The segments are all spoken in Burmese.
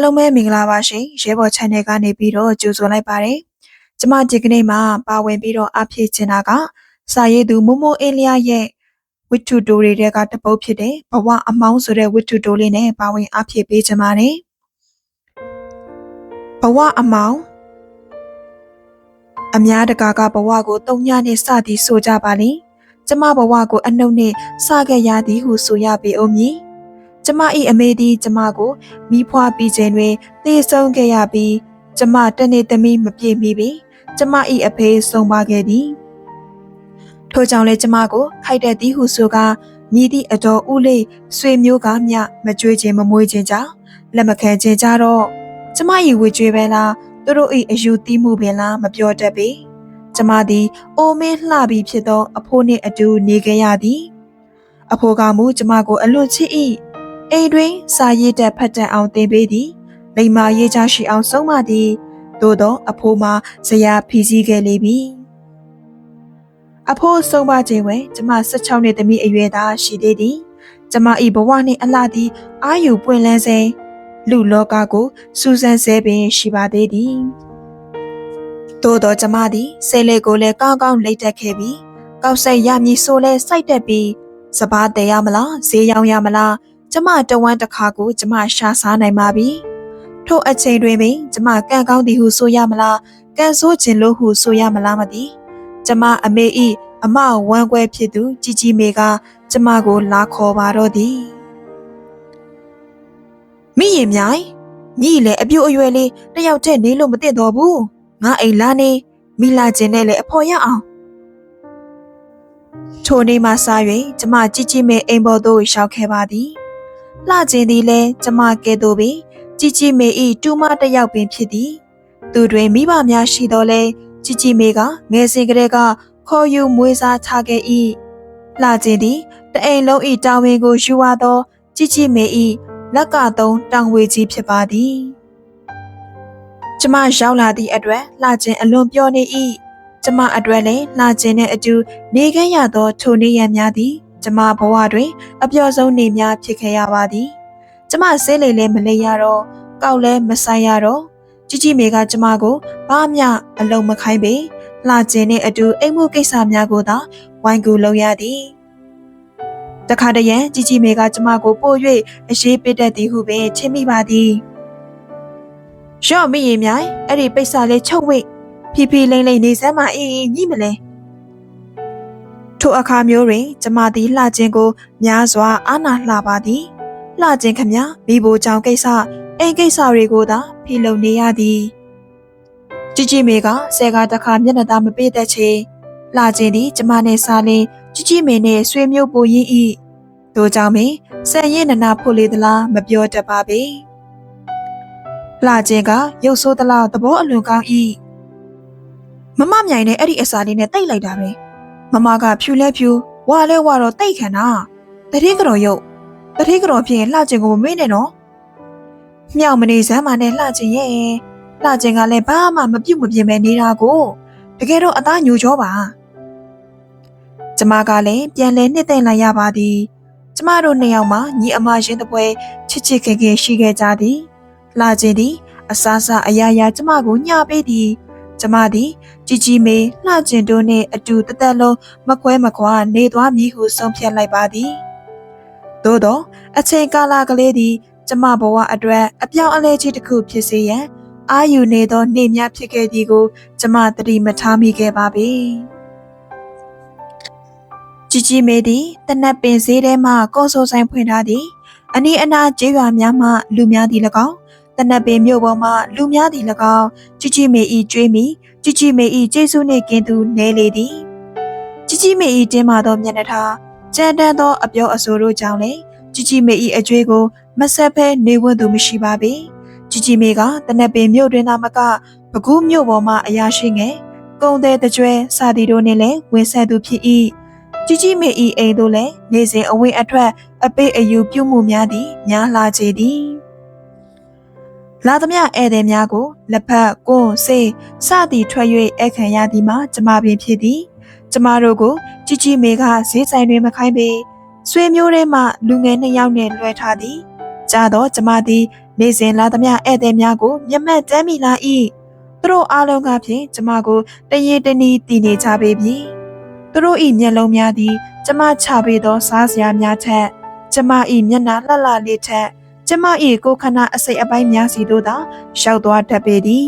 အားလုံးပဲမင်္ဂလာပါရှင်ရဲဘော် channel ကနေပြီးတော့ကြိုဆိုလိုက်ပါတယ်ကျမဒီကနေ့မှာပါဝင်ပြီးတော့အဖြစ်ချင်တာကစာရေးသူမိုမိုအေးလျာရဲ့ဝတ္ထုတိုတွေကတပုတ်ဖြစ်တဲ့ဘဝအမောင်းဆိုတဲ့ဝတ္ထုတိုလေးနဲ့ပါဝင်အဖြစ်ပေးချင်ပါတယ်ဘဝအမောင်းအများတကာကဘဝကိုတုံညနဲ့စသည်ဆိုကြပါလိမ့်ကျမဘဝကိုအနှုတ်နဲ့စခဲ့ရသည်ဟုဆိုရပေအောင်မည် ကျမ၏အမေသည်ကျမကိုမိဖွားပြီးခြင်းတွင်သေဆုံးခဲ့ရပြီးကျမတနေ့သမီးမပြည့်မီပြီကျမ၏အဖေဆုံးပါခဲ့သည်ထို့ကြောင့်လည်းကျမကိုခိုက်တဲ့သည်ဟုဆိုကာမြည်သည့်အတော်ဦးလေးဆွေမျိုးကမျှမကြွေးခြင်းမမွေးခြင်းကြောင့်လက်မခံခြင်းကြတော့ကျမ၏ဝေကြွေးပဲလားသူတို့၏အယူသီးမှုပင်လားမပြောတတ်ပေကျမသည်အိုမင်းလှပြီးဖြစ်သော အဖိုးနှင့်အတူနေခဲ့ရသည် အဖိုးကမူကျမကိုအလွန်ချစ်၏ အိမ်တွင်စာရေးတက်ဖတ်တတ်အောင်သင်ပေးသည်လိမ္မာရေးချရှိအောင်ဆုံးမသည်သို့သောအဖိုးမှာဇရာဖီစည်းခဲ့လေပြီအဖိုးဆုံးမခြင်းဝဲကျမ16နှစ်သမီးအရွယ်သားရှိသေးသည်ကျမ၏ဘဝနှင့်အလှသည်အာယူပွင့်လန်းစေလူလောကကိုစူးစမ်းစေပင်ရှိပါသေးသည်သို့သောကျမသည်ဆဲလေကိုလည်းကောင်းကောင်းလိတ်တက်ခဲ့ပြီးကောက်ဆက်ရမည်ဆိုလဲစိုက်တက်ပြီးစပားတည်ရမလားဈေးရောင်းရမလား ကျမတဝမ်းတစ်ခါကိုကျမရှာစားနိုင်ပါပြီထို့အချိန်တွင်ပင်ကျမကံကောင်းသည်ဟုဆိုရမလားကံဆိုးခြင်းလို့ဟုဆိုရမလားမသိကျမအမေဤအမဝမ်းကွဲဖြစ်သူជីជីမေကကျမကိုလာခေါ်ပါတော့သည်မိရင်မြိုင်မိလည်းအပြိုအရွယ်လေးတယောက်တည်းနေလို့မသိတော့ဘူးငါအိမ်လာနေမိလာခြင်းနဲ့လည်းအဖော်ရအောင်ထိုနေ့မှစ၍ကျမជីជីမေအိမ်ပေါ်သို့ရှောက်ခဲ့ပါသည် လှခြင်းသည်လည်းကျမကဲ့သို့ပင်ជីជីမေဤတူမတစ်ယောက်ပင်ဖြစ်သည်သူတွင်မိဘများရှိတော်လဲជីជីမေကငယ်စဉ်ကတည်းကခေါ်ယူမွေးစားထားခဲ့၏လှခြင်းသည်တအိမ်လုံးဤတာဝန်ကိုယူဝါသောជីជីမေဤလက်ကသုံးတောင်ဝေကြီးဖြစ်ပါသည်ကျမရောက်လာသည့်အတွက်လှခြင်းအလွန်ပြောနေ၏ကျမအတွက်လည်းလှခြင်းနှင့်အတူနေခဲ့ရသောထိုနေ့ရက်များသည် ကျမဘဝတွင်အပျော်ဆုံးနေ့များဖြစ်ခဲ့ရပါသည်ကျမဆေးလေလဲမလဲရတော့ကောက်လဲမဆိုင်ရတော့ជីជីမေကကျမကိုဘာမှအလုံးမခိုင်းပေလှကျင်နဲ့အတူအိမ်မှုကိစ္စများကိုသာဝိုင်းကူလုပ်ရသည်တခါတရံជីជីမေကကျမကိုပို့၍အရေးပေးတတ်သည်ဟုပင်ချစ်မိပါသည်ရော့မိရင်မြိုင်အဲ့ဒီပိတ်စာလေးချုပ်ဝိတ်ဖြည်းဖြည်းလိမ့်လိမ့်နေစမ်းမအေးညိမလဲ ထိုအခါမျိုးတွင်ကျမသည်လှခြင်းကိုများစွာအာနာလှပါသည်လှခြင်းခမမိဘကြောင့်ကိစ္စအိမ်ကိစ္စတွေကိုသာဖိလုံနေရသည်ជីជីမေကဆဲကတခါမျက်နှာသားမပေးတတ်ချေလှခြင်းသည်ကျမနဲ့စားလင်းជីជីမေနဲ့ဆွေမျိုးပူရင်းဤတို့ကြောင့်ပင်ဆန်ရင်နနာဖို့လေသလားမပြောတတ်ပါပေလှခြင်းကရုပ်ဆိုးသလားသဘောအလွန်ကောင်းဤမမမြိုင်နဲ့အဲ့ဒီအစာလေးနဲ့တိတ်လိုက်တာပဲ မမကဖြူလဲဖြူဝါလဲဝါတော့တိတ်ခံတာတတိကတော်ရုပ်တတိကတော်ဖြစ်ရင်လှကျင်ကိုမမေ့နဲ့နော်မြောက်မနေစမ်းမနဲ့လှကျင်ရဲ့လှကျင်ကလည်းဘာမှမပြုတ်မပြင်းပဲနေတာကိုတကယ်တော့အသားညူကြောပါကျမကလည်းပြန်လဲနှစ်သိမ့်လိုက်ရပါသည်ကျမတို့နှစ်ယောက်မှညီအမရင်းတပွဲချစ်ချစ်ခင်ခင်ရှိခဲ့ကြသည်လှကျင်သည်အဆအဆအရာရာကျမကိုညှပေးသည် ကျမသည်ជីជីမေလှကျင်တို့နှင့်အတူတသက်လုံးမခွဲမခွာနေသွားမည်ဟုဆုံးဖြတ်လိုက်ပါသည်သို့သောအချိန်ကာလကလေးသည်ကျမဘဝအတွက်အပြောင်းအလဲကြီးတစ်ခုဖြစ်စေရန်အာယူနေသောနေ့များဖြစ်ခဲ့သည်ကိုကျမသတိမထားမိခဲ့ပါပေជីជីမေသည်တနက်ပင်ဈေးထဲမှကော်ဆိုဆိုင်ဖွင့်ထားသည်အနီးအနားကျေးရွာများမှလူများသည်၎င်း တနက်ပင်မြို့ပေါ်မှလူများသည်၎င်းជីជីမေဤကျွေးမိជីជីမေဤကျေးဇူးနှင့်ကင်းသူနေလေသည်ជីជីမေဤတင်းမာသောမျက်နှာထားကြမ်းတမ်းသောအပြောအဆိုတို့ကြောင့်လည်းជីជីမေဤအကျွေးကိုမဆက်ဖဲနေဝတ်သူမရှိပါပေជីជីမေကတနက်ပင်မြို့တွင်သာမကပကူးမြို့ပေါ်မှအရာရှိငယ်ကုံတဲ့တကြွဲစာတီတို့နှင့်လည်းဝင်ဆက်သူဖြစ်၏ជីជីမေဤအိမ်တို့လည်းနေစဉ်အဝင်အထွက်အပိတ်အယူပြုမှုများသည်များလာကြသည် လာသမျှဧည့်သည်များကိုလက်ဖက်ကွန်းစေးစသည်ထွက်၍ဧည့်ခံရသည်မှာကျမပင်ဖြစ်သည်ကျမတို့ကိုជីជីမေကဈေးဆိုင်တွင်မခိုင်းပေဆွေမျိုးထဲမှလူငယ်နှစ်ယောက်နှင့်လွှဲထားသည်ကြာတော့ကျမသည်နေစဉ်လာသမျှဧည့်သည်များကိုမျက်မှန်တမ်းမိလာ၏သူတို့အားလုံးကဖြင့်ကျမကိုတရေတနီတည်နေကြပေပြီသူတို့၏မျက်လုံးများသည် ကျမချပေးသောစားစရာများထက် ကျမ၏မျက်နှာလှလှလေးထက် ကျမ၏ကိုယ်ခန္ဓာအစိတ်အပိုင်းများစီတို့သာရှောက်သွားတတ်ပေသည်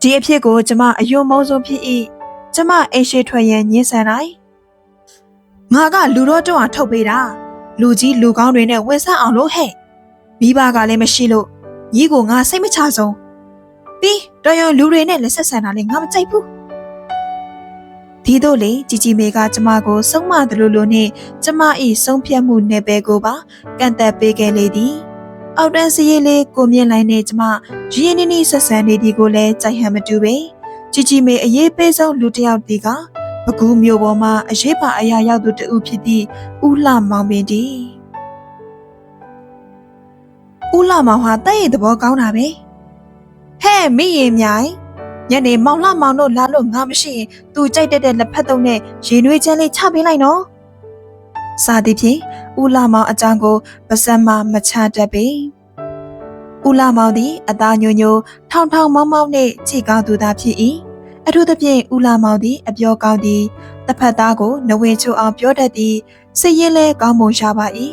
ဒီအဖြစ်ကိုကျမအယုံမုန်းဆုံးဖြစ်၏ကျမအိမ်ရှိထွက်ရန်ညှင်းဆန်လိုက်ငါကလူတော့တော့အောင်ထုတ်ပေးတာလူကြီးလူကောင်းတွေနဲ့ဝင်ဆက်အောင်လို့ဟဲ့မိဘကလည်းမရှိလို့ညီကိုငါစိတ်မချဆုံးပြီးတော်ရုံလူတွေနဲ့လက်ဆက်ဆန်တာလည်းငါမကြိုက်ဘူး ဒီတို့လေជីជីမေကကျမကိုစုံမတယ်လို့လို့နဲ့ကျမဤဆုံးဖြတ်မှုနယ်ပယ်ကိုပါကန့်သက်ပေးခဲ့လေသည်အောက်တန်းစရေးလေးကိုမြင့်လိုက်နဲ့ကျမရင်းနှီးနှီးဆက်ဆံနေဒီကိုလည်းကြိုက်ဟန်မတူပဲជីជីမေအရေးပေးဆုံးလူတစ်ယောက်ဒီကပကူမျိုးပေါ်မှာအရေးပါအရာရောက်သူတူဖြစ်သည့်ဦးလှမောင်ပင်ဒီဦးလှမောင်ဟာတဲ့ရဲ့သဘောကောင်းတာပဲဟဲ့မိရင်မြိုင် ညနေမောင်လှမောင်တို့လာလို့ငါမရှိရင်သူကြိုက်တတ်တဲ့လက်ဖက်သုံးနဲ့ရေနွေးချမ်းလေးချပေးလိုက်နော်စာသည်ဖြင့်ဦးလှမောင်အကြောင်းကိုပါစက်မှမချတတ်ပေဦးလှမောင်သည်အသားညိုညိုထောင်ထောင်မောင်းမောင်းနှင့်ကြည်ကောင်းသူသာဖြစ်၏အထူးသဖြင့်ဦးလာမောင်သည်အပြောကောင်းသည်တစ်ဖက်သားကိုနဝင်ချိုအောင်ပြောတတ်သည်စိတ်ရင်းလဲကောင်းမွန်ရှာပါ၏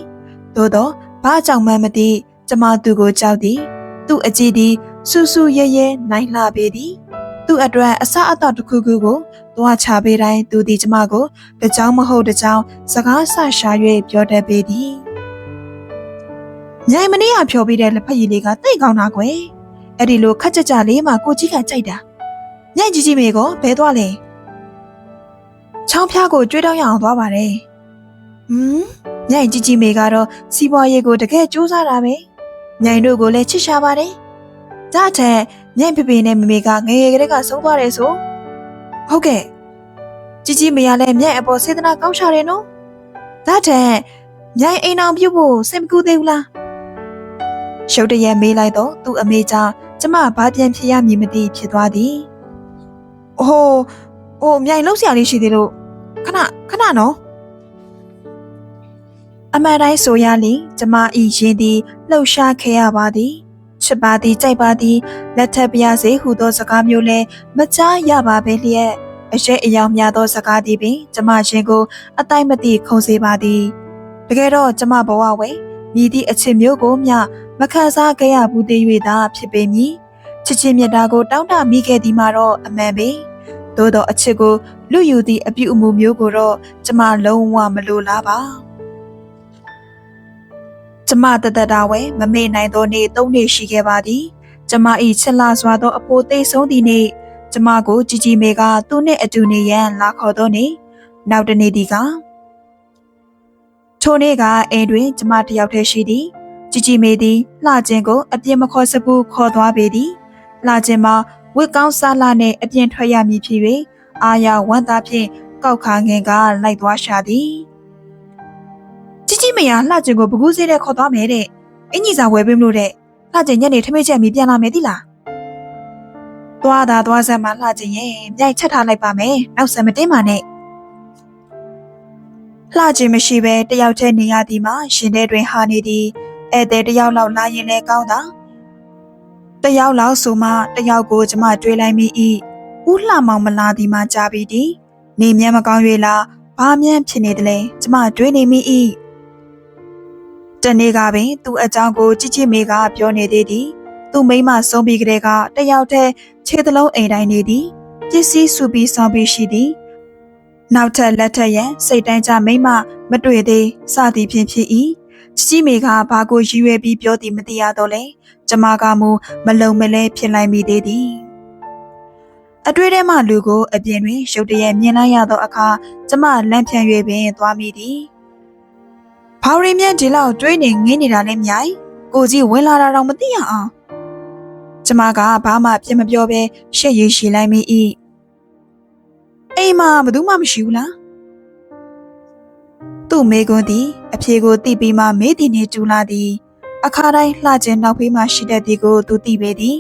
သို့သောဘာကြောင့်မှမသိကျမသူကိုကြောက်သည်သူ့အကြည့်သည်ဆူဆူရဲရဲနိုင်လှပေသည် သူ့အတွက်အစအတော့တစ်ခုခုကိုသွားချပေးတိုင်းသူသည်ကျမကိုတကြောင်မဟုတ်တကြောင်စကားဆရှာ၍ပြောတတ်ပေသည်မြိုင်မနေ့ကဖြော်ပေးတဲ့လက်ဖက်ရည်လေးကတိတ်ကောင်းတာကွယ်အဲ့ဒီလိုခက်ကြကြလေးမှကိုကြီးကကြိုက်တာညံ့ကြီးကြီးမေကိုဘဲသွားလဲချောင်းဖျားကိုကြွေးတောင်းရအောင်သွားပါတယ်ဟမ်ညံ့ကြီးကြီးမေကတော့စီးပွားရေးကိုတကယ်စူးစမ်းတာပဲညံ့တို့ကိုလည်းချစ်ရှာပါတယ် ဒါထက်ညံ့ဖေဖေနဲ့မမေကငယ်ငယ်ကလေးကဆုံးသွားတယ်ဆိုဟုတ်ကဲ့ကြီးကြီးမေကလည်းညံ့အပေါ်စေတနာကောင်းရှာတယ်နော်ဒါထက်ညံ့အိမ်အောင်ပြုတ်ဖို့စိတ်မကူသေးဘူးလားရှုပ်တရက်မေးလိုက်တော့သူ့အမေကြောင့်ကျမဘာပြန်ဖြစ်ရမည်မသိဖြစ်သွားသည်ဟိုဟိုမြိုင်လောက်ဆရာလေးရှိသေးလို့ခဏခဏနော်အမှန်တိုင်းဆိုရလီကျမဤရင်သည်လှုပ်ရှားခဲ့ရပါသည် ချစ်ပါသည်ကြိုက်ပါသည်လက်ထပ်ပြစေဟုသောစကားမျိုးလဲမကြားရပါပဲလျက်အရှိအယောင်များသောစကားသည်ပင်ကျမရှင်ကို အတိုင်းမသိခုံစေပါသည်တကယ်တော့ကျမဘဝဝဲမြည်သည့်အချစ်မျိုးကိုမျှမခံစားခဲ့ရဘူးသေး၍သာဖြစ်ပေမည်ချစ်ချင်းမြတ်တာကိုတောင်းတမိခဲ့သည်မှာတော့အမှန်ပဲသို့တော့အချစ်ကိုလူယူသည့်အပြုအမူမျိုးကိုတော့ကျမလုံးဝမလိုလားပါ ကျမတသက်တာဝဲမမေ့နိုင်သောနေ့သုံးနေ့ရှိခဲ့ပါသည်ကျမ၏ချစ်လာစွာသောအဖိုးသိဆုံးသည့်နေ့ကျမကိုကြည်ကြည်မေကသူနှင့်အတူနေရန်လာခေါ်သောနေ့နောက်တနေ့ဒီကထိုနေ့ကအိမ်တွင်ကျမတယောက်တည်းရှိသည်ကြည်ကြည်မေသည်လှခြင်းကိုအပြင်းမခေါ်စဘူးခေါ်သွားပေသည်လှခြင်းမှာဝစ်ကောင်းစားလာနှင့်အပြင်းထွက်ရမည်ဖြစ်၍အာရဝမ်းသာဖြင့်ကောက်ခါငင်ကလိုက်သွားရှာသည် မေကလှခြင်းကိုပကူးစေးတဲ့ခေါ်သွားမယ်တဲ့အင်ကြီးစာဝယ်ပေးမလို့တဲ့လှခြင်းညနေထမိတ်ချက်မီပြန်လာမယ်တိလားသွားတာသွားစမ်းမှလှခြင်းရဲ့မြိုက်ချက်ထားလိုက်ပါမယ်နောက်ဆက်မတင်းပါနဲ့လှခြင်းမရှိဘဲတယောက်တည်းနေရသည်မှာရှင်ထဲတွင်ဟာနေသည်ဧည့်သည်တယောက်လောက်လာရင်လည်းကောင်းတာတယောက်လောက်ဆိုမှတယောက်ကိုကျမတွေးလိုက်မိ၏ဥလှမောင်မလာသည်မှကြားပြီးသည်နေမြန်းမကောင်း၍လားဘာမြန်းဖြစ်နေတယ်လဲကျမတွေးနေမိ၏ တနေ့ကပင်သူ့အကြောင်းကိုကြည့်ချစ်မေကပြောနေသေးသည်သူ့မိမဆုံးပြီးကလေးကတယောက်တည်းခြေသလုံးအိမ်တိုင်းနေသည်ပစ္စည်းစုပြီးဆောင်ပြီးရှိသည်နောက်ထပ်လက်ထက်ရန်စိတ်တန်းကြမိမမတွေ့သေးစသည်ဖြင့်ဖြစ်၏ချီမေကဘာကိုရည်ရွယ်ပြီးပြောသည်မသိရတော့လေကျမကမူမလုံမလဲဖြစ်လိုက်မိသေးသည်အတွေ့ထဲမှလူကိုအပြင်တွင်ရုတ်တရက်မြင်လိုက်ရသောအခါကျမလန့်ဖြန့်၍ပင်သွားမိသည် ဘောင်ရီမြတ်ဒီလောက်တွေးနေငင်းနေတာလည်းမြိုင်ကိုကြီးဝင်လာတာတော့မသိရအောင်ကျမကဘာမှပြင်မပြောဘဲရှက်ရည်ရှိလိုက်မိ၏အိမ်မှာဘယ်သူမှမရှိဘူးလားသူ့မိကွန်းသည်အဖြေကိုသိပြီးမှမေးသည်နေတူလာသည် အခါတိုင်းလှကျင်နောက်ဖေးမှရှိတဲ့သည်ကိုသူသိပေသည်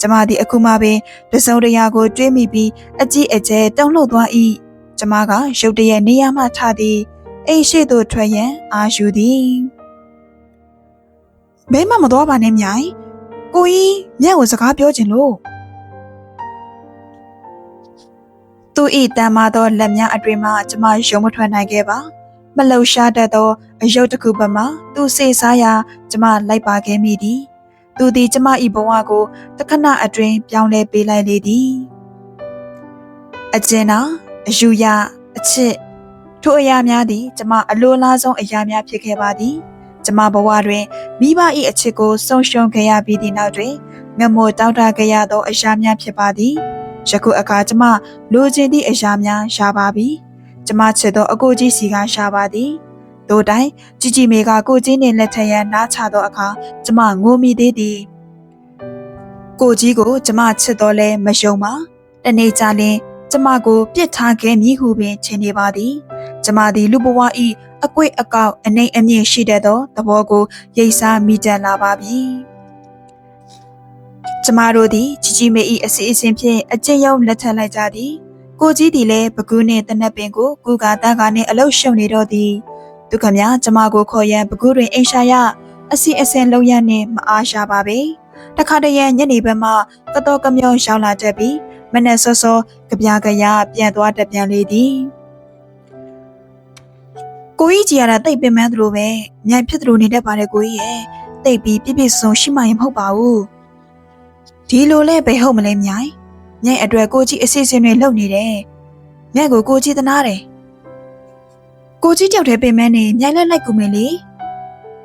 ကျမသည်အခုမှပင်တစုံတရာကိုတွေးမိပြီးအကြည့်အကျဲတုံ့လှုပ်သွား၏ကျမကရုတ်တရက်နေရာမှထသည် အိမ်ရှိသို့ထွက်ရန်အာယူသည်ဘဲမှမသွားပါနဲ့မြိုင်ကိုကြီးမြတ်ကိုစကားပြောချင်လို့သူဤတန်မာသောလက်များအတွင်မှကျမရုံမထွက်နိုင်ခဲ့ပါမလှူရှားတတ်သောအယုတ်တစ်ခုပမှာသူစေစားရာကျမလိုက်ပါခဲ့မိသည်သူသည်ကျမဤဘဝကိုတခဏအတွင်ပြောင်းလဲပေးလိုက်လေသည်အကျဉ်းနာအယူရအချစ် ထိုအရာများသည်ကျမအလိုလားဆုံးအရာများဖြစ်ခဲ့ပါသည်ကျမဘဝတွင်မိဘ၏အချစ်ကိုဆုံးရှုံးခဲ့ရပြီးသည့်နောက်တွင်ငမို့တောက်တခဲ့ရသောအရာများဖြစ်ပါသည်ယခုအခါကျမလိုချင်သည့်အရာများရှာပါပြီကျမချစ်သောအကိုကြီးစီကရှာပါသည်တို့တိုင်ជីជីမေကကိုကြီးနှင့်လက်ထက်ရန်နားချသောအခါကျမငိုမိသေးသည်ကိုကြီးကိုကျမချစ်တော်လဲမယုံပါတနေ့ကြလင် ကျမကိုပြစ်ထားခဲ့မည်ဟုပင်ထင်နေပါသည်ကျမသည်လူဘဝ၏အကွေ့အကောက်အနေအမြင့်ရှိတဲ့သောသဘောကိုရိပ်စားမိတတ်လာပါပြီကျမတို့သည်ជីជីမေ၏အစီအစဉ်ဖြင့်အကျဉ်းရောက်လက်ထပ်လိုက်ကြသည်ကိုကြီးသည်လည်းပကူးနှင့်တနက်ပင်ကိုကူကာတန်းကာနှင့်အလုရှုံနေတော့သည်ဒုက္ခများကျမကိုခေါ်ရန်ပကူးတွင်အိမ်ရှာရအစီအစဉ်လုံးရနှင့်မအားရှာပါပဲတခါတရံညနေဘက်မှကတော်ကမြောင်းရောက်လာတတ်ပြီး မနဲ့စောစောကြပြကြရပြန်သွားတပြန်လေသည်ကိုကြီးကြီးရတာတိတ်ပင်မန်းသလိုပဲမြိုင်ဖြစ်သလိုနေတတ်ပါတယ်ကိုကြီးရဲ့တိတ်ပြီးပြည့်ပြည့်စုံရှိမှရင်မဟုတ်ပါဘူးဒီလိုလဲဘယ်ဟုတ်မလဲမြိုင်မြိုင်အတွက်ကိုကြီးအစီအစဉ်တွေလုပ်နေတယ်မြိုင်ကိုကိုကြီးသနာတယ်ကိုကြီးကြောက်တဲ့ပင်မန်းနေမြိုင်လက်လိုက်ကူမယ်လေ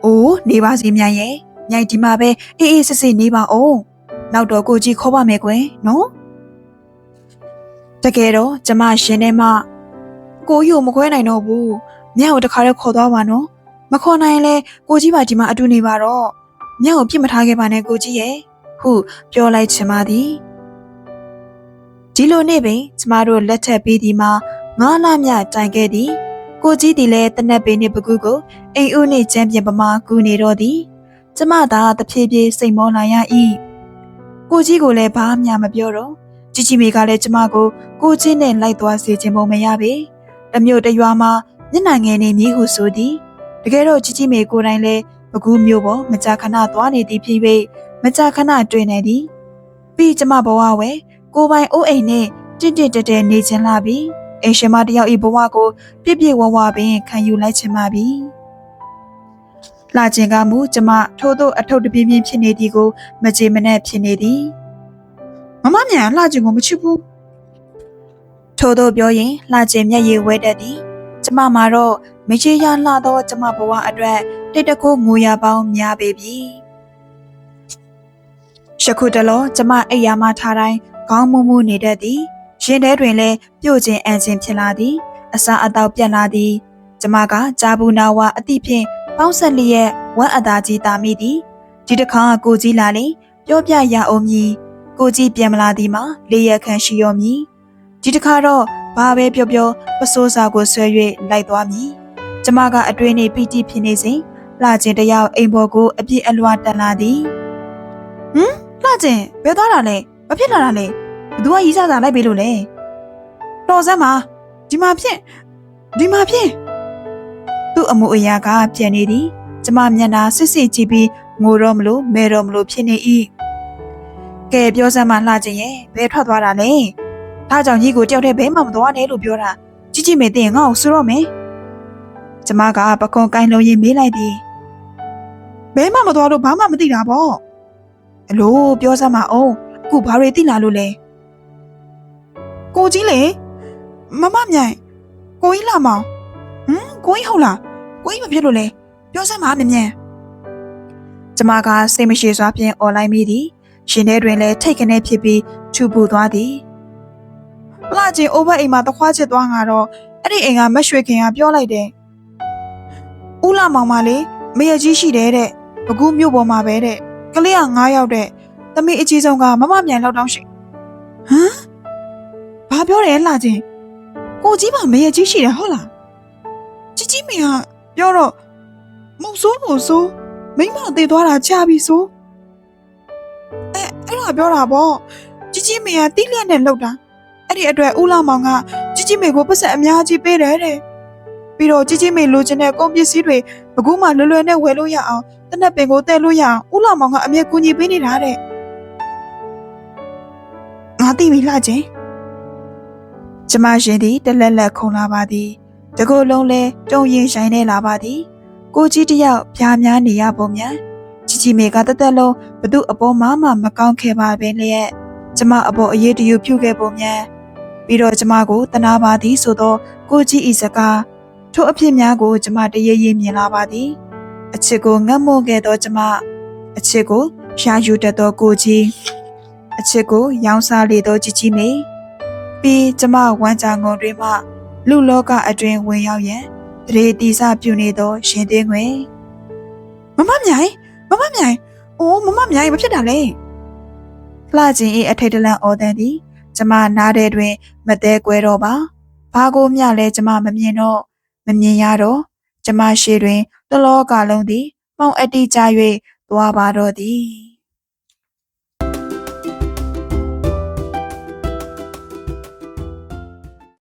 အိုးနေပါစီမြိုင်ရဲ့မြိုင်ဒီမှာပဲအေးအေးစစ်စစ်နေပါအောင်နောက်တော့ကိုကြီးခေါ်ပါမယ်ကွယ်နော် တကယ်တော့ကျမရှင်ထဲမှာကိုကြီးကိုမခွဲနိုင်တော့ဘူးမြတ်ကိုတခါတည်းခေါ်သွားပါနော်မခေါ်နိုင်ရင်လဲကိုကြီးပါဒီမှာအတူနေပါတော့မြတ်ကိုပြစ်မထားခဲ့ပါနဲ့ကိုကြီးရဲ့ဟုပြောလိုက်ချင်ပါသည်ဒီလိုနေ့ပင်ကျမတို့လက်ထပ်ပြီးဒီမှာငါးလမြတိုင်ခဲ့သည်ကိုကြီးသည်လည်းတနက်ပင်နှင့်ပကူကိုအိမ်ဦးနှင့်ကျမ်းပြင်ပမာကူနေတော့သည်ကျမသာတဖြည်းဖြည်းစိတ်မောလာရ၏ကိုကြီးကိုလည်းဘာမှမပြောတော့ ជីជីမေကလည်းကျမကိုကိုချင်းနဲ့လိုက်သွားစေခြင်းပုံမရပေတမျိုးတရွာမှာမျက်နှာငယ်နေမည်ဟုဆိုသည်တကယ်တော့ជីជីမေကိုယ်တိုင်လည်းပကူမျိုးပေါ်မကြာခဏသွားနေသည်ဖြစ်၍မကြာခဏတွေ့နေသည်ပြီးကျမဘဝဝဲကိုပိုင်အိုးအိမ်နဲ့တင့်တင့်တဲတဲနေခြင်းလာပြီအိမ်ရှင်မတယောက်ဤဘဝကိုပြည့်ပြည့်ဝဝပင်ခံယူလိုက်ခြင်းပါပြီလာခြင်းကမူကျမထိုးသောအထုပ်တပြင်းပြင်းဖြစ်နေသည်ကိုမကြေမနက်ဖြစ်နေသည် မမမြန်လှခြင်းကိုမချစ်ဘူးထို့သောပြောရင်လှခြင်းမျက်ရည်ဝဲတတ်သည်ကျမမှာတော့မချေရလှသောကျမဘဝအတွက်တိတ်တကိုငိုရပေါင်းများပေပြီယခုတလောကျမအိယာမထားတိုင်းခေါင်းမူးမူးနေတတ်သည်ရင်ထဲတွင်လည်းပြုတ်ခြင်းအန်ခြင်းဖြစ်လာသည်အစာအသောက်ပြတ်လာသည်ကျမကဂျာဘူးနာဝအတိဖြင့်ပေါင်းဆက်လျက်ဝမ်းအသာကြီးတာမိသည်ဒီတစ်ခါကိုကြီးလာလေပြောပြရအောင်မည် ကိုကြီးပြန်မလာသည်မှာလေးရခန့်ရှိရောမည်ဒီတစ်ခါတော့ဘာပဲပြောပြောပစိုးစာကိုဆွဲ၍လိုက်သွားမည်ကျမကအတွင်းနေပီတိဖြစ်နေစဉ်လှခြင်းတယောက်အိမ်ပေါ်ကိုအပြစ်အလွှာတက်လာသည်ဟမ်လှခြင်းဘယ်သွားတာလဲမဖြစ်လာတာလဲဘသူကရီးစားစာလိုက်ပေးလို့လဲတော်စမ်းပါဒီမှာဖြင့်ဒီမှာဖြင့်သူ့အမှုအရာကပြန်နေသည်ကျမမျက်နှာစစ်စစ်ကြည့်ပြီးငိုတော့မလို့မဲတော့မလို့ဖြစ်နေ၏ ကဲပြောစမ်းမှလှခြင်းရဲ့ဘယ်ထွက်သွားတာလဲဒါကြောင့်ကြီးကိုတယောက်တည်းဘဲမှမသွားနဲ့လို့ပြောတာကြီးကြီးမေတင်ငါ့ကိုဆိုတော့မယ်ကျမကပကွန်ကိုင်းလုံးရင်မေးလိုက်သည်ဘဲမှမသွားလို့ဘာမှမသိတာပေါ့အလိုပြောစမ်းမအောင်အခုဘာတွေသိလာလို့လဲကိုကြီးလေမမမြိုင်ကိုကြီးလာမောင်ဟမ်ကိုကြီးဟုတ်လားကိုကြီးမဖြစ်လို့လဲပြောစမ်းပါမြင်မြန်ကျမကစိတ်မရှိစွာဖြင့်အွန်လိုင်းမိသည် ရှင်ထဲတွင်လည်းထိတ်ခနဲဖြစ်ပြီးထူပူသွားသည်လာချင်းအိုဘတ်အိမ်မှာတခွားချစ်သွားငါတော့အဲ့ဒီအိမ်ကမက်ရွှေခင်ကပြောလိုက်တယ်ဦးလာမောင်မလေးမရကြီးရှိတယ်တဲ့ဘကူးမြို့ပေါ်မှာပဲတဲ့ကလေးက9ယောက်တဲ့သမီးအကြီးဆုံးကမမမြိုင်လောက်တောင်းရှိဟမ်ဘာပြောတယ်လာချင်းကိုကြီးမမရကြီးရှိတယ်ဟုတ်လားကြီးကြီးမင်းကပြောတော့မုတ်ဆိုးမုတ်ဆိုးမိမသေးသွားတာချပြီဆို အဲအဲ့ဒါပြောတာပေါ့ကြီးကြီးမင်းကတိလျက်နဲ့လှုပ်တာအဲ့ဒီအတွက်ဦးလာမောင်ကကြီးကြီးမေကိုပတ်စံအများကြီးပေးတယ်တဲ့ပြီးတော့ကြီးကြီးမေလိုချင်တဲ့ကုန်ပစ္စည်းတွေဘကူးမှလွယ်လွယ်နဲ့ဝယ်လို့ရအောင်တနက်ပင်ကိုတဲလို့ရအောင်ဦးလာမောင်ကအမြဲကူညီပေးနေတာတဲ့ငါသိပြီလှချင်းကျမရှင်သည်တလက်လက်ခုံလာပါသည်တကိုယ်လုံးလဲတုံရင်ဆိုင်နေလာပါသည်ကိုကြီးတယောက်ပြားများနေရပုံများ ជីជីမေကတသက်လုံးဘသူအပေါ်မှမမကောင်းခဲ့ပါပဲလျက်ကျမအပေါ်အရေးတယူပြုခဲ့ပုံများပြီးတော့ကျမကိုတနာပါသည်ဆိုတော့ကိုကြီးဤစကားထို့အဖြစ်များကိုကျမတရေရေမြင်လာပါသည်အချစ်ကိုငတ်မို့ခဲ့သောကျမအချစ်ကိုရှာယူတတ်သောကိုကြီးအချစ်ကိုရောင်းစားလေသောជីជីမေ ပြီးကျမဝမ်းကြငုံတွေမှလူလောကအတွင်ဝင်ရောက်ရန်တရေတီစပြုနေသောရှင်သေးငွေ မမမြိုင် မမမြိုင်အိုးမမမြိုင်မဖြစ်တာလေလှခြင်း၏အထိတ်တလန့်အော်တန်သည်ကျမနားတဲ့တွင် မသေးကွဲတော့ပါဘာကိုမျှလဲကျမမမြင်တော့မမြင်ရတော့ကျမရှေ့တွင် တလောကလုံးသည် မောင်အတိကြ၍သွားပါတော့သည်